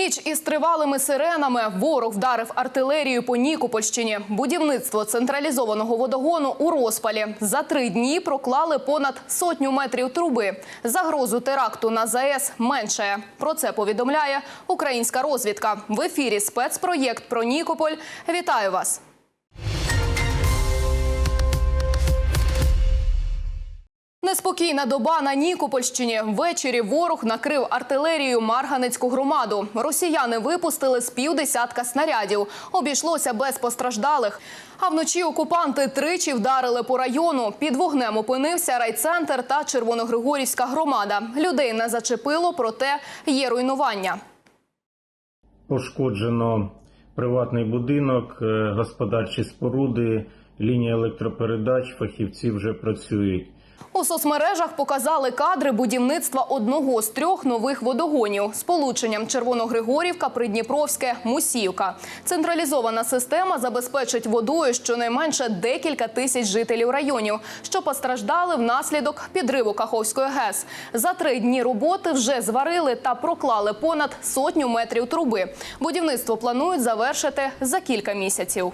Ніч із тривалими сиренами ворог вдарив артилерію по Нікопольщині. Будівництво централізованого водогону у розпалі. За три дні проклали понад сотню метрів труби. Загрозу теракту на ЗАЕС менше. Про це повідомляє українська розвідка. В ефірі спецпроєкт про Нікополь. Вітаю вас. Неспокійна доба на Нікопольщині. Ввечері ворог накрив артилерією Марганецьку громаду. Росіяни випустили з півдесятка снарядів. Обійшлося без постраждалих. А вночі окупанти тричі вдарили по району. Під вогнем опинився райцентр та Червоногригорівська громада. Людей не зачепило, проте є руйнування. Пошкоджено приватний будинок, е, господарчі споруди, лінія електропередач, фахівці вже працюють. У соцмережах показали кадри будівництва одного з трьох нових водогонів з полученням Червоногригорівка, Придніпровське, Мусівка. Централізована система забезпечить водою щонайменше декілька тисяч жителів районів, що постраждали внаслідок підриву Каховської ГЕС. За три дні роботи вже зварили та проклали понад сотню метрів труби. Будівництво планують завершити за кілька місяців.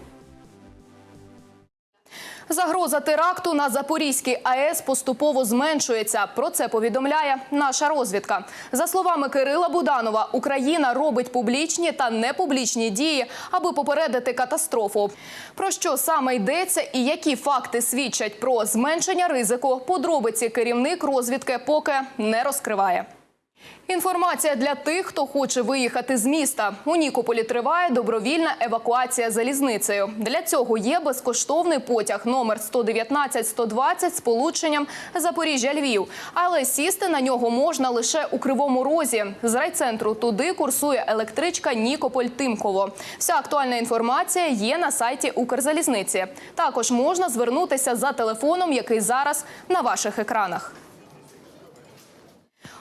Загроза теракту на Запорізькій АЕС поступово зменшується. Про це повідомляє наша розвідка. За словами Кирила Буданова, Україна робить публічні та непублічні дії, аби попередити катастрофу. Про що саме йдеться і які факти свідчать про зменшення ризику, подробиці керівник розвідки поки не розкриває. Інформація для тих, хто хоче виїхати з міста. У Нікополі триває добровільна евакуація залізницею. Для цього є безкоштовний потяг номер 119-120 з полученням Запоріжжя-Львів. Але сісти на нього можна лише у Кривому Розі. З райцентру туди курсує електричка Нікополь-Тимково. Вся актуальна інформація є на сайті Укрзалізниці. Також можна звернутися за телефоном, який зараз на ваших екранах.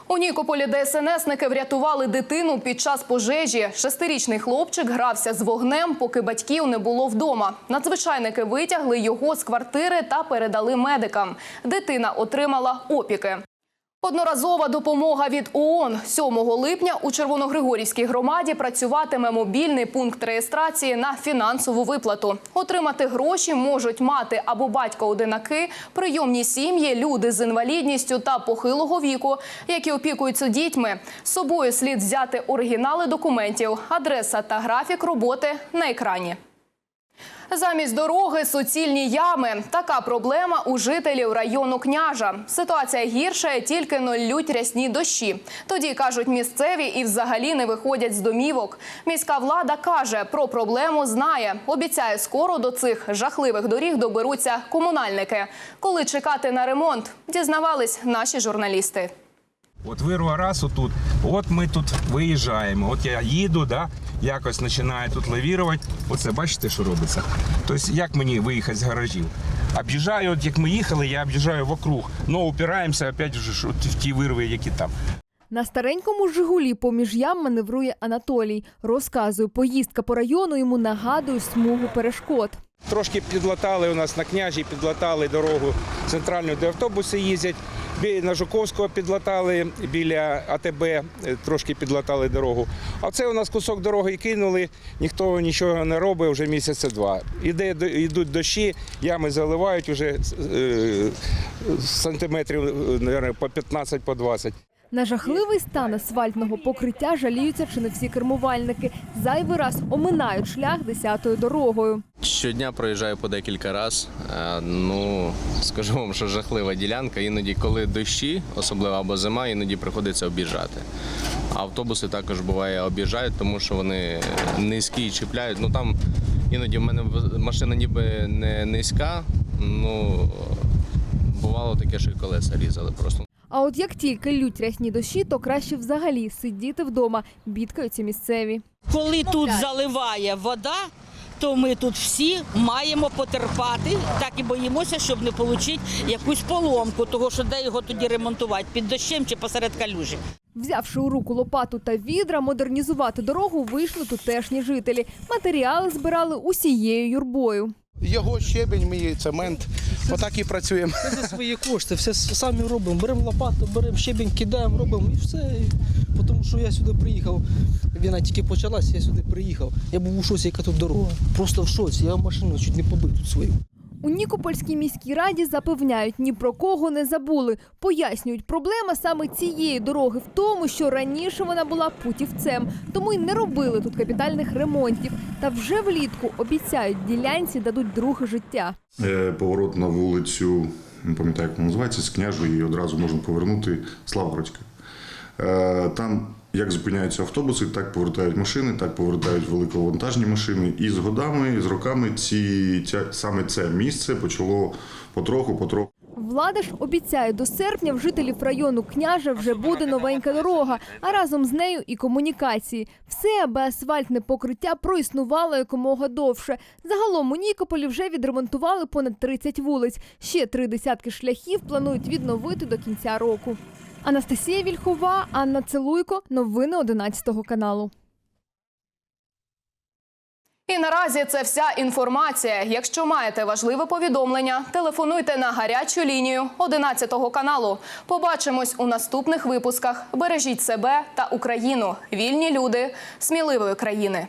У Нікополі ДСНСники врятували дитину під час пожежі. Шестирічний хлопчик грався з вогнем, поки батьків не було вдома. Надзвичайники витягли його з квартири та передали медикам. Дитина отримала опіки. Одноразова допомога від ООН. 7 липня у Червоногригорівській громаді працюватиме мобільний пункт реєстрації на фінансову виплату. Отримати гроші можуть мати або батько-одинаки, прийомні сім'ї, люди з інвалідністю та похилого віку, які опікуються дітьми. З собою слід взяти оригінали документів, адреса та графік роботи на екрані. Замість дороги суцільні ями. Така проблема у жителів району княжа. Ситуація гірша, тільки но лють рясні дощі. Тоді кажуть місцеві і взагалі не виходять з домівок. Міська влада каже, про проблему знає. Обіцяє, скоро до цих жахливих доріг доберуться комунальники. Коли чекати на ремонт, дізнавались наші журналісти. От вирва раз отут, от ми тут виїжджаємо. От я їду, да, якось починаю тут лавірувати. Оце бачите, що робиться. Тобто, як мені виїхати з гаражів? Об'їжджаю, от як ми їхали, я об'їжджаю вокруг, але упираємося опять вже в ті вирви, які там. На старенькому Жигулі поміж ям маневрує Анатолій. Розказує, поїздка по району йому нагадує смугу перешкод. Трошки підлатали у нас на княжі, підлатали дорогу центральну, де автобуси їздять. На Жуковського підлатали біля АТБ, е, трошки підлатали дорогу. А це у нас кусок дороги кинули, ніхто нічого не робить вже місяця два. Іде, йдуть дощі, ями заливають вже е, сантиметрів е, по 15 по 20. На жахливий стан асфальтного покриття жаліються чи не всі кермувальники. Зайвий раз оминають шлях десятою дорогою. Щодня проїжджаю по декілька разів. Е, Ну, скажу вам, що жахлива ділянка. Іноді, коли дощі, особливо або зима, іноді приходиться об'їжджати. Автобуси також буває об'їжджають, тому що вони низькі і чіпляють. Ну там іноді в мене машина ніби не низька. Ну бувало таке, що і колеса різали просто. А от як тільки лють рясні дощі, то краще взагалі сидіти вдома, бідкаються місцеві. Коли тут заливає вода, то ми тут всі маємо потерпати, так і боїмося, щоб не отримати якусь поломку, того що де його тоді ремонтувати під дощем чи посеред калюжі. Взявши у руку лопату та відра, модернізувати дорогу вийшли тутешні жителі. Матеріали збирали усією юрбою. Його щебень, мій цемент. Отак і працюємо. Це за свої кошти, все самі робимо. Беремо лопату, беремо щебінь, кидаємо, робимо і все. Тому що я сюди приїхав. Війна тільки почалась, я сюди приїхав. Я був у шоці, яка тут дорога. Просто в шоці. Я машину чуть не побив тут свою. У Нікопольській міській раді запевняють, ні про кого не забули. Пояснюють, проблема саме цієї дороги в тому, що раніше вона була путівцем, тому й не робили тут капітальних ремонтів. Та вже влітку обіцяють, ділянці дадуть друге життя. Е, Поворот на вулицю, не пам'ятаю, як вона називається, з княжої, і одразу можна повернути Славгородська. Е, Там як зупиняються автобуси, так повертають машини, так повертають великовантажні машини. І з годами, з роками ці, ця, саме це місце почало потроху, потроху. Влада ж обіцяє, до серпня в жителів району княжа вже буде новенька дорога, а разом з нею і комунікації. Все, аби асфальтне покриття проіснувало якомога довше. Загалом у Нікополі вже відремонтували понад 30 вулиць. Ще три десятки шляхів планують відновити до кінця року. Анастасія Вільхова, Анна Целуйко. Новини 11 каналу. І наразі це вся інформація. Якщо маєте важливе повідомлення, телефонуйте на гарячу лінію 11 каналу. Побачимось у наступних випусках. Бережіть себе та Україну. Вільні люди сміливої країни.